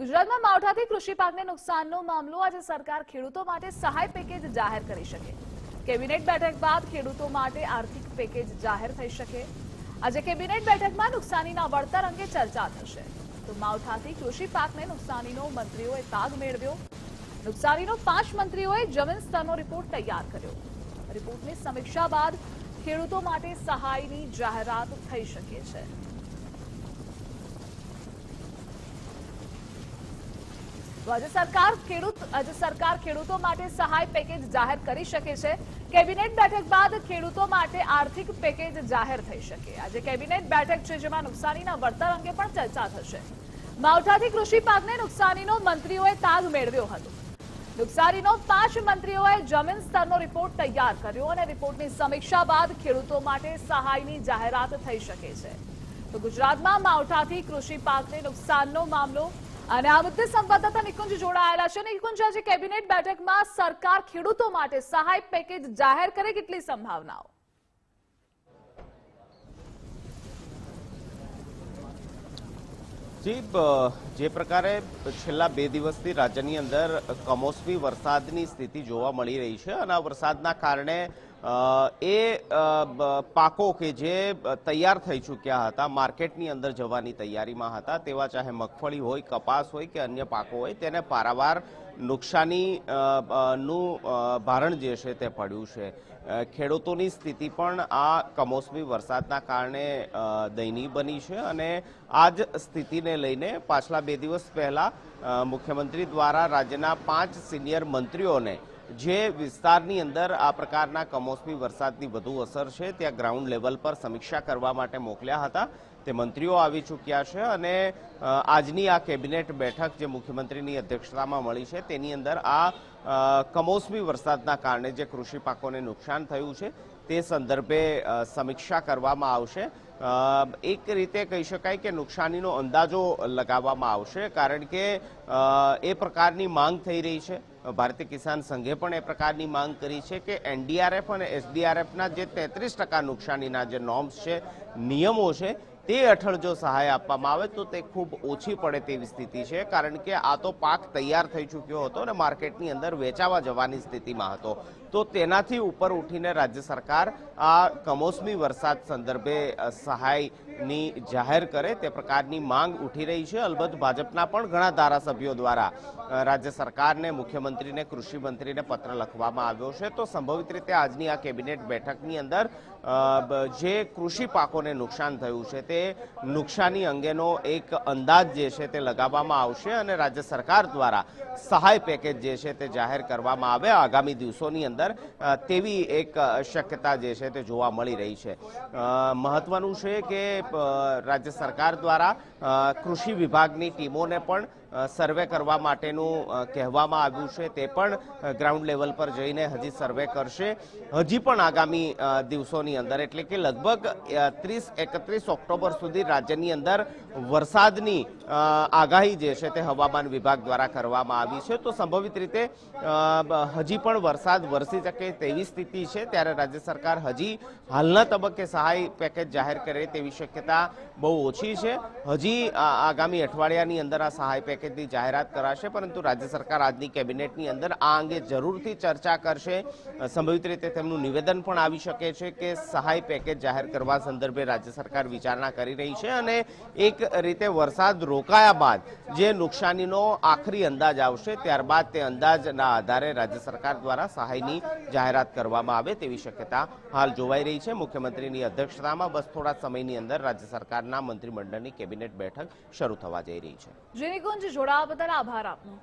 ગુજરાતમાં માવઠાથી કૃષિ પાકને નુકસાનનો મામલો આજે સરકાર ખેડૂતો માટે સહાય પેકેજ જાહેર કરી શકે. કેબિનેટ બેઠક બાદ ખેડૂતો માટે આર્થિક પેકેજ જાહેર થઈ શકે. આજે કેબિનેટ બેઠકમાં નુકસાનીના વળતર અંગે ચર્ચા થશે. તો માવઠાથી કૃષિ પાકને નુકસાનીનો મંત્રીઓએ તાગ મેળવ્યો. નુકસાનીનો પાંચ મંત્રીઓએ જમીન સ્તરનો રિપોર્ટ તૈયાર કર્યો. રિપોર્ટની સમીક્ષા બાદ ખેડૂતો માટે સહાયની જાહેરાત થઈ શકે છે. તો સરકાર ખેડૂત આજે સરકાર ખેડૂતો માટે સહાય પેકેજ જાહેર કરી શકે છે. કેબિનેટ બેઠક બાદ ખેડૂતો માટે આર્થિક પેકેજ જાહેર થઈ શકે. આજે કેબિનેટ બેઠક છે જેમાં નુકસાનીના વળતર અંગે પણ ચર્ચા થશે. માવઠાથી કૃષિ પાકને નુકસાનીનો મંત્રીઓએ તાગ મેળવ્યો હતો. નુકસાનીનો પાંચ મંત્રીઓએ જમીન સ્તરનો રિપોર્ટ તૈયાર કર્યો અને રિપોર્ટની સમીક્ષા બાદ ખેડૂતો માટે સહાયની જાહેરાત થઈ શકે છે. તો ગુજરાતમાં માવઠાથી કૃષિ પાકને નુકસાનનો મામલો અને આ મુદ્દે સંવાદદાતા નિકુંજ જોડાયેલા છે. નિકુંજ, આજે કેબિનેટ બેઠકમાં સરકાર ખેડૂતો માટે સહાય પેકેજ જાહેર કરે કેટલી સંભાવનાઓ? જી જે પ્રકારે છેલ્લા બે દિવસથી રાજ્યની અંદર કમોસમી વરસાદની સ્થિતિ જોવા મળી રહી છે અને આ વરસાદના કારણે એ પાકો કે જે તૈયાર થઈ ચૂક્યા હતા, માર્કેટની અંદર જવાની તૈયારીમાં હતા, તેવા ચાહે મગફળી હોય, કપાસ હોય કે અન્ય પાકો હોય, તેને પારાવાર નુકસાની નું ભારણ જે છે તે પડ્યું છે. ખેડૂતોની સ્થિતિ પણ આ કમોસમી વરસાદના કારણે દયનીય બની છે અને આ જ સ્થિતિને લઈને પાછલા બે દિવસ પહેલા મુખ્યમંત્રી દ્વારા રાજ્યના પાંચ સિનિયર મંત્રીઓને જે વિસ્તારની અંદર આ પ્રકારના કમોસમી વરસાદની વધુ અસર છે, ત્યાં ગ્રાઉન્ડ લેવલ પર સમીક્ષા કરવા માટે મોકલ્યા હતા. તે મંત્રીઓ આવી ચૂક્યા છે અને આજની આ કેબિનેટ બેઠક જે મુખ્યમંત્રીની અધ્યક્ષતામાં મળી છે, તેની અંદર આ કમોસમી વરસાદના કારણે જે કૃષિ પાકોને નુકસાન થયું છે, તે સંદર્ભે સમીક્ષા કરવામાં આવશે. એક રીતે કહી શકાય કે નુકસાનીનો અંદાજો લગાવવામાં આવશે, કારણ કે એ પ્રકારની માંગ થઈ રહી છે. ભારતીય કિસાન સંઘે પણ એ પ્રકારની માંગ કરી છે કે એનડીઆરએફ અને એસડીઆરએફના જે તેત્રીસ ટકા નુકસાનીના જે નોર્મ્સ છે, નિયમો છે, તે હેઠળ જો સહાય આપવામાં આવે તો તે ખૂબ ઓછી પડે તેવી સ્થિતિ છે. કારણ કે આ તો પાક તૈયાર થઈ ચૂક્યો હતો અને માર્કેટની અંદર વેચાવા જવાની સ્થિતિમાં હતો. તો તેનાથી ઉપર ઉઠીને રાજ્ય સરકાર આ કમોસમી વરસાદ સંદર્ભે સહાયની જાહેર કરે તે પ્રકારની માંગ ઉઠી રહી છે. અલબત્ત ભાજપના પણ ઘણા ધારાસભ્યો દ્વારા રાજ્ય સરકારને, મુખ્યમંત્રીને કૃષિમંત્રીને પત્ર લખવામાં આવ્યો છે. તો સંભવિત રીતે આજની આ કેબિનેટ બેઠકની અંદર જે કૃષિ પાકોને નુકસાન થયું છે તે નુકસાની અંગેનો એક અંદાજ જે છે તે લગાવવામાં આવશે અને રાજ્ય સરકાર દ્વારા સહાય પેકેજ જે છે તે જાહેર કરવામાં આવે આગામી દિવસોની અંદર. અ, તેવી એક શક્યતા જે છે તે જોવા મળી રહી છે. મહત્વનું છે કે રાજ્ય સરકાર દ્વારા કૃષિ વિભાગની ટીમોને પણ સર્વે કરવા માટેનું કહેવામાં આવ્યું છે તે પણ ગ્રાઉન્ડ લેવલ પર જઈને હજી સર્વે કરશે. હજી પણ આગામી દિવસોની અંદર, એટલે કે લગભગ ત્રીસ, એકત્રીસ ઓક્ટોબર સુધી રાજ્યની અંદર વરસાદની આગાહી જે છે તે હવામાન વિભાગ દ્વારા કરવામાં આવી છે. તો સંભવિત રીતે હજી પણ વરસાદ વરસી શકે તેવી સ્થિતિ છે. ત્યારે રાજ્ય સરકાર હજી હાલના તબક્કે સહાય પેકેજ જાહેર કરે તેવી શક્યતા બહુ ઓછી છે. હજી આગામી અઠવાડિયાની અંદર આ સહાય પેકેજની જાહેરાત કરાશે, પરંતુ રાજ્ય સરકાર આજની કેબિનેટની અંદર આ અંગે જરૂરથી ચર્ચા કરશે. સંભવિત રીતે તેમનું નિવેદન પણ આવી શકે છે કે સહાય પેકેજ જાહેર કરવા સંદર્ભે રાજ્ય સરકાર વિચારણા કરી રહી છે અને એક રીતે વરસાદ રોકાયા બાદ જે નુકસાનીનો આખરી અંદાજ આવશે, ત્યારબાદ તે અંદાજના આધારે રાજ્ય સરકાર દ્વારા સહાયની જાહેરાત કરવામાં આવે તેવી શક્યતા હાલ જોવાઈ રહી છે. મુખ્યમંત્રીની અધ્યક્ષતામાં બસ થોડા સમયની અંદર રાજ્ય સરકારના મંત્રીમંડળની કેબિનેટ બેઠક શરૂ થવા જઈ રહી છે. જોડાવા બદલ આભાર આપનો.